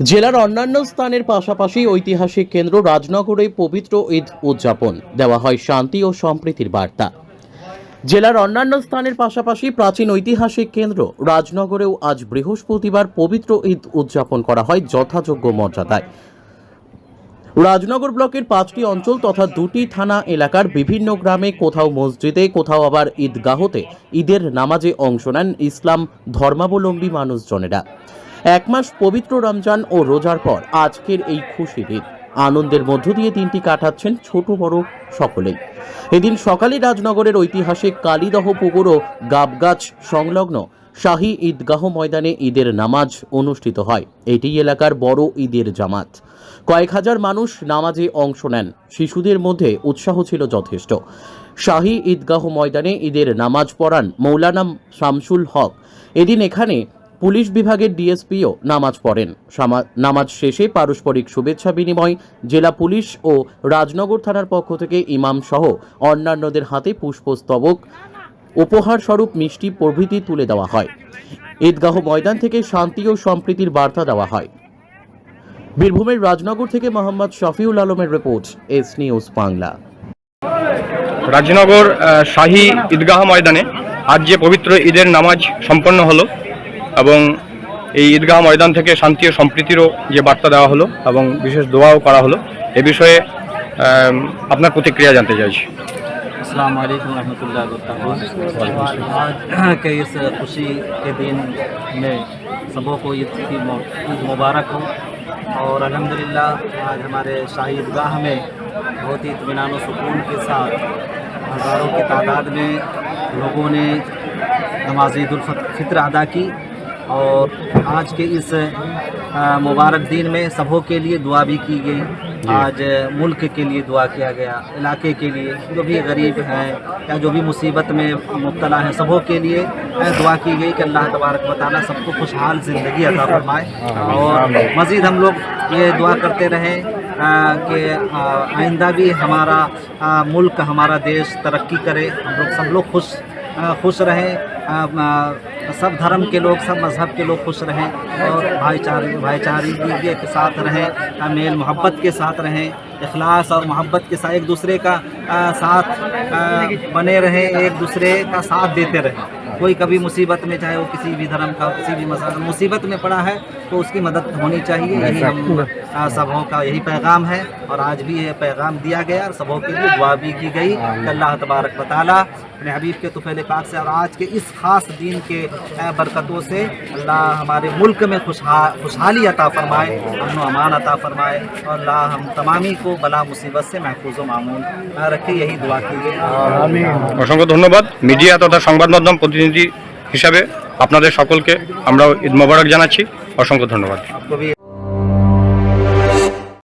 জেলার অন্যান্য স্থানের পাশাপাশি ঐতিহাসিক কেন্দ্র রাজনগরে পবিত্র ঈদ উদযাপন। দেওয়া হয় শান্তি ও সম্প্রীতির বার্তা। জেলার অন্যান্য স্থানের পাশাপাশি প্রাচীন ঐতিহাসিক কেন্দ্র রাজনগরেও আজ বৃহস্পতিবার পবিত্র ঈদ উদযাপন করা হয় যথাযোগ্য মর্যাদায়। রাজনগর ব্লকের পাঁচটি অঞ্চল তথা দুটি থানা এলাকার বিভিন্ন গ্রামে কোথাও মসজিদে, কোথাও আবার ঈদগাহতে ঈদের নামাজে অংশ নেন ইসলাম ধর্মাবলম্বী মানুষজনেরা। এক মাস পবিত্র রমজান ও রোজার পর আজকের এই খুশির ঈদ আনন্দের মধ্য দিয়ে দিনটি কাটাচ্ছেন ছোট বড় সকলেই। এদিন সকালে রাজনগরের ঐতিহাসিক কালীদহ পুকুর ও গাবগাছ সংলগ্ন শাহী ঈদগাহ ময়দানে ঈদের নামাজ অনুষ্ঠিত হয়। এটি এলাকার বড় ঈদের জামাত। কয়েক হাজার মানুষ নামাজে অংশ নেন। শিশুদের মধ্যে উৎসাহ ছিল যথেষ্ট। শাহী ঈদগাহ ময়দানে ঈদের নামাজ পড়ান মৌলানা শামসুল হক। এদিন এখানে পুলিশ বিভাগের ডিএসপিও নামাজ পড়েন। নামাজ শেষে পারস্পরিক শুভেচ্ছা বিনিময় জেলা পুলিশ ও রাজনগর থানার পক্ষ থেকে ইমাম সহ অন্যান্যদের হাতে পুষ্পস্তবক উপহার স্বরূপ মিষ্টি প্রভৃতি তুলে দেওয়া হয়। ঈদগাহ ময়দান থেকে শান্তি ও সম্প্রীতির বার্তা দেওয়া হয়। বীরভূমের রাজনগর থেকে মোহাম্মদ শফিউল আলমের report, S news Bangla. Rajnagar Shahi Eidgah ময়দানে আজ যে পবিত্র ঈদের নামাজ সম্পন্ন হলো এবং এই ঈদগাহ ময়দান থেকে শান্তি ও সম্প্রীতিরও যে বার্তা দেওয়া হলো এবং বিশেষ দোয়াও করা হলো এ বিষয়ে আম, আপনার প্রতিক্রিয়া জানতে চাইছি अस्सलाम वालेकुम रहमतुल्लाहि वबरकातुहू आज के इस खुशी के दिन में सबों को ईद की मु- ईद मुबारक हो और अल्हम्दुलिल्लाह आज हमारे शाही ईदगाह में बहुत ही इतमान और सुकून के साथ हज़ारों की तादाद में लोगों ने नमाज ईद उल फित- फित्र अदा की और आज के इस मुबारक दिन में सबों के लिए दुआ भी की गई। आज मुल्क के लिए दुआ किया गया इलाके के लिए जो भी गरीब हैं या जो भी मुसीबत में मुब्तला हैं सबों के लिए दुआ की गई कि अल्लाह तबारक ताली सबको खुशहाल ज़िंदगी अता फरमाए। और मज़ीद हम लोग ये दुआ करते रहें कि आइंदा भी हमारा अ, मुल्क हमारा देश तरक्की करे हम लोग सब लोग खुश खुश रहें सब धर्म के लोग सब मज़हब के लोग खुश रहें और भाईचारे भाईचारे के साथ रहें मेल मोहब्बत के साथ रहें इखलास और मोहब्बत के साथ एक दूसरे का अ, साथ अ, बने रहें एक दूसरे का साथ देते रहें। कोई कभी मुसीबत में चाहे वो किसी भी धर्म का किसी भी मज़हब मुसीबत में पड़ा है तो उसकी मदद होनी चाहिए। यही हम सबों का यही पैगाम है और आज भी ये पैगाम दिया गया और सबों के लिए दुआ भी की गई। अल्लाह तबारक व اپنے حبیب کے طفیل پاک سے اور آج کے اس خاص دین کے برکتوں سے اللہ ہمارے ملک میں خوشحالی عطا فرمائے امن و امان عطا فرمائے اور اللہ ہم تمامی کو بلا مصیبت سے محفوظ و معمول رکھے یہی دعا کیجیے অসংখ্য ধন্যবাদ। মিডিয়া তথা সংবাদ মাধ্যম প্রতিনিধি হিসাবে আপনাদের সকলকে আমরা ঈদ মোবারক জানাচ্ছি। অসংখ্য ধন্যবাদ।